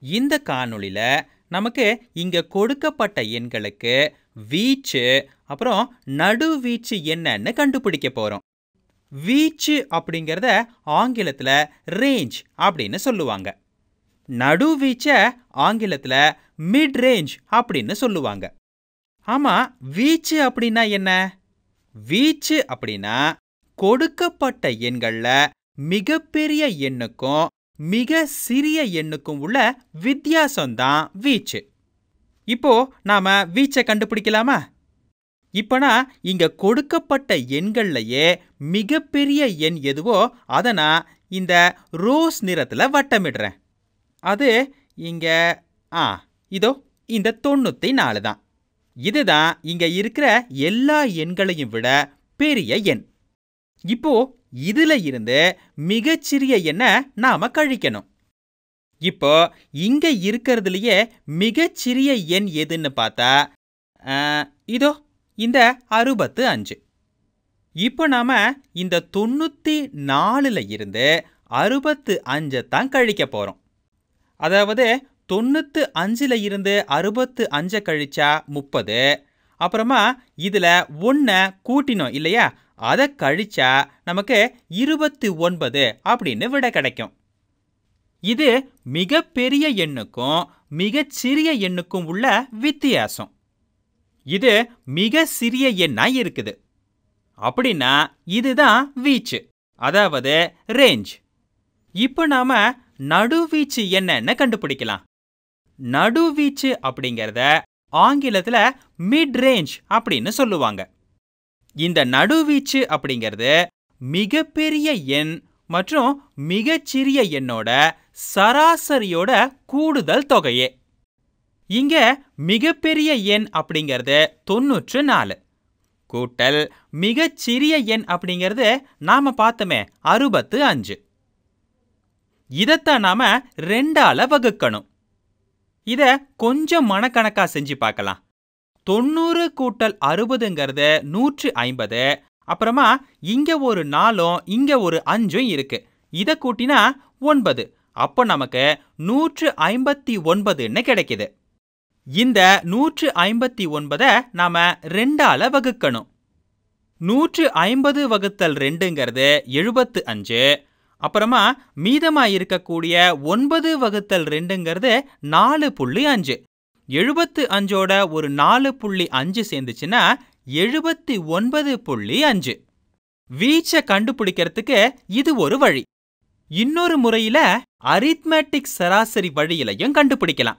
இந்த காணொளியில் நமக்கு இங்க கொடுக்கப்பட்ட எண்களுக்கு வீச்சு அப்புறம் நடுவீச்சு என்னன்னு கண்டுபிடிக்க போறோம். வீச்சு அப்படிங்கிறத ஆங்கிலத்துல ரேஞ்ச் அப்படின்னு சொல்லுவாங்க. நடுவீச்ச ஆங்கிலத்துல மிட் ரேஞ்ச் அப்படின்னு சொல்லுவாங்க. ஆமா வீச்சு அப்படின்னா என்ன? வீச்சு அப்படின்னா கொடுக்கப்பட்ட எண்கள்ல மிகப்பெரிய எண்ணுக்கும் மிக சிறிய எண்ணுக்கும் உள்ள வித்தியாசம்தான் வீச்சு. இப்போ நாம வீச்சை கண்டுபிடிக்கலாமா? இப்பனா இங்க கொடுக்கப்பட்ட எண்கள்லயே மிகப்பெரிய எண் எதுவோ அதை நான் இந்த ரோஸ் நிறத்துல வட்டமிடுறேன். அது இங்க ஆ இதோ இந்த தொண்ணூத்தி நாலு தான். இதுதான் இங்க இருக்கிற எல்லா எண்களையும் விட பெரிய எண். இப்போ இதுல இருந்து மிகச்சிறிய எண்ணை நாம கழிக்கணும். இப்போ இங்க இருக்கிறதுலயே மிகச்சிறிய எண் எதுன்னு பார்த்தா இதோ இந்த அறுபத்து அஞ்சு. இப்போ நாம இந்த தொண்ணூற்றி நாலுல இருந்து அறுபத்து அஞ்சை தான் கழிக்க போகிறோம் அதாவது தொண்ணூற்று அஞ்சில் இருந்து அறுபத்து அஞ்சை கழிச்சா முப்பது அப்புறமா இதில் ஒன்றை கூட்டினோம் இல்லையா? அதை கழிச்சா நமக்கு இருபத்தி ஒன்பது அப்படின்னு விட கிடைக்கும். இது மிகப்பெரிய எண்ணுக்கும் மிகச் சிறிய எண்ணுக்கும் உள்ள வித்தியாசம். இது மிக சிறிய எண்ணா இருக்குது. அப்படின்னா இதுதான் வீச்சு அதாவது ரேஞ்ச் இப்போ நாம நடுவீச்சு என்னன்னு கண்டுபிடிக்கலாம். நடுவீச்சு அப்படிங்கிறத ஆங்கிலத்துல மிட் ரேஞ்ச் அப்படின்னு சொல்லுவாங்க. இந்த நடுவீச்சு அப்படிங்கிறது மிகப்பெரிய எண் மற்றும் மிகச்சிறிய எண்ணோட சராசரியோட கூடுதல் தொகையே. இங்க மிகப்பெரிய எண் அப்படிங்கிறது தொண்ணூற்று நாலு. கூட்டல் மிகச்சிறிய எண் அப்படிங்கிறது நாம பார்த்தோமே அறுபத்து அஞ்சு. இதைத்தான் நாம ரெண்டால வகுக்கணும். இத கொஞ்சம் மனக்கணக்கா செஞ்சு பார்க்கலாம். தொண்ணூறு கூட்டல் அறுபதுங்கிறது நூற்று ஐம்பது. அப்புறமா இங்க ஒரு நாலும் இங்க ஒரு அஞ்சும் இருக்கு. இதை கூட்டினா ஒன்பது. அப்போ நமக்கு நூற்று ஐம்பத்தி ஒன்பதுன்னு கிடைக்குது. இந்த நூற்று ஐம்பத்தி ஒன்பதை நாம ரெண்டால வகுக்கணும். நூற்று ஐம்பது வகுத்தல் ரெண்டுங்கிறது எழுபத்து அஞ்சு. அப்புறமா மீதமா இருக்கக்கூடிய ஒன்பது வகுத்தல் ரெண்டுங்கிறது நாலு புள்ளி அஞ்சு. எழுபத்து அஞ்சோட ஒரு நாலு புள்ளி அஞ்சு சேர்ந்துச்சுன்னா எழுபத்தி ஒன்பது புள்ளி அஞ்சு. வீச்சை கண்டுபிடிக்கிறதுக்கு இது ஒரு வழி. இன்னொரு முறையில அரித்மேட்டிக் சராசரி வழியிலையும் கண்டுபிடிக்கலாம்.